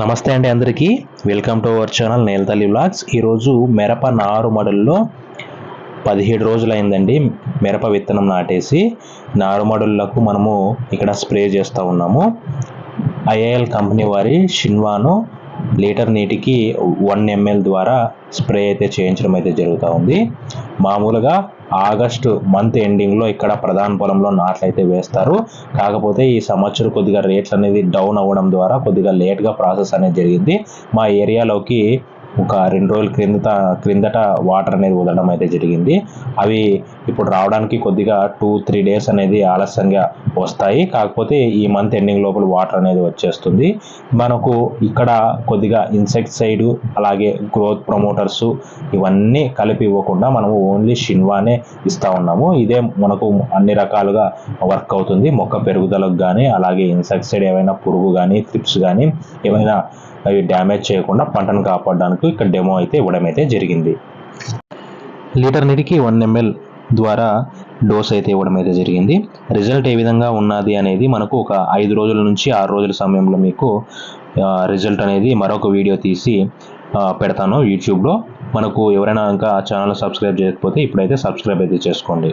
నమస్తే అండి అందరికీ. Welcome to our channel Nelatalli vlogs ఈరోజు మిరప నారు మడుల్లో పదిహేడు రోజులైందండి మిరప విత్తనం నాటేసి నారుమడులకు మనము ఇక్కడ స్ప్రే చేస్తూ ఉన్నాము. ఐఏఎల్ కంపెనీ వారి షిన్వాను లీటర్ నీటికి వన్ ఎంఎల్ ద్వారా స్ప్రే అయితే చేయించడం అయితే జరుగుతూ ఉంది. మామూలుగా ఆగస్టు మంత్ ఎండింగ్లో ఇక్కడ ప్రధాన పొలంలో నాట్లు అయితే వేస్తారు. కాకపోతే ఈ సంవత్సరం కొద్దిగా రేట్లు అనేది డౌన్ అవ్వడం ద్వారా కొద్దిగా లేట్గా ప్రాసెస్ అనేది జరిగింది. మా ఏరియాలోకి ఒక రెండు రోజుల క్రిందట క్రిందట వాటర్ అనేది వదలడం అయితే జరిగింది. అవి ఇప్పుడు రావడానికి కొద్దిగా టూ త్రీ డేస్ అనేది ఆలస్యంగా వస్తాయి. కాకపోతే ఈ మంత్ ఎండింగ్ లోపల వాటర్ అనేది వచ్చేస్తుంది. మనకు ఇక్కడ కొద్దిగా ఇన్సెక్టిసైడ్ అలాగే గ్రోత్ ప్రమోటర్స్ ఇవన్నీ కలిపి ఇవ్వకుండా మనము ఓన్లీ షిన్వానే ఇస్తూ ఉన్నాము. ఇదే మనకు అన్ని రకాలుగా వర్క్ అవుతుంది. మొక్క పెరుగుదలకు కానీ అలాగే ఇన్సెక్టిసైడ్ ఏమైనా పురుగు కానీ త్రిప్స్ కానీ ఏమైనా అవి డ్యామేజ్ చేయకుండా పంటను కాపాడడానికి ఇక్కడ డెమో అయితే ఇవ్వడం అయితే జరిగింది. లీటర్ నీటికి వన్ ఎంఎల్ ద్వారా డోస్ అయితే ఇవ్వడం అయితే జరిగింది. రిజల్ట్ ఏ విధంగా ఉన్నది అనేది మనకు ఒక ఐదు రోజుల నుంచి ఆరు రోజుల సమయంలో మీకు రిజల్ట్ అనేది మరొక వీడియో తీసి పెడతాను. యూట్యూబ్లో మనకు ఎవరైనా ఇంకా ఛానల్ సబ్స్క్రైబ్ చేయకపోతే ఇప్పుడైతే సబ్స్క్రైబ్ అయితే చేసుకోండి.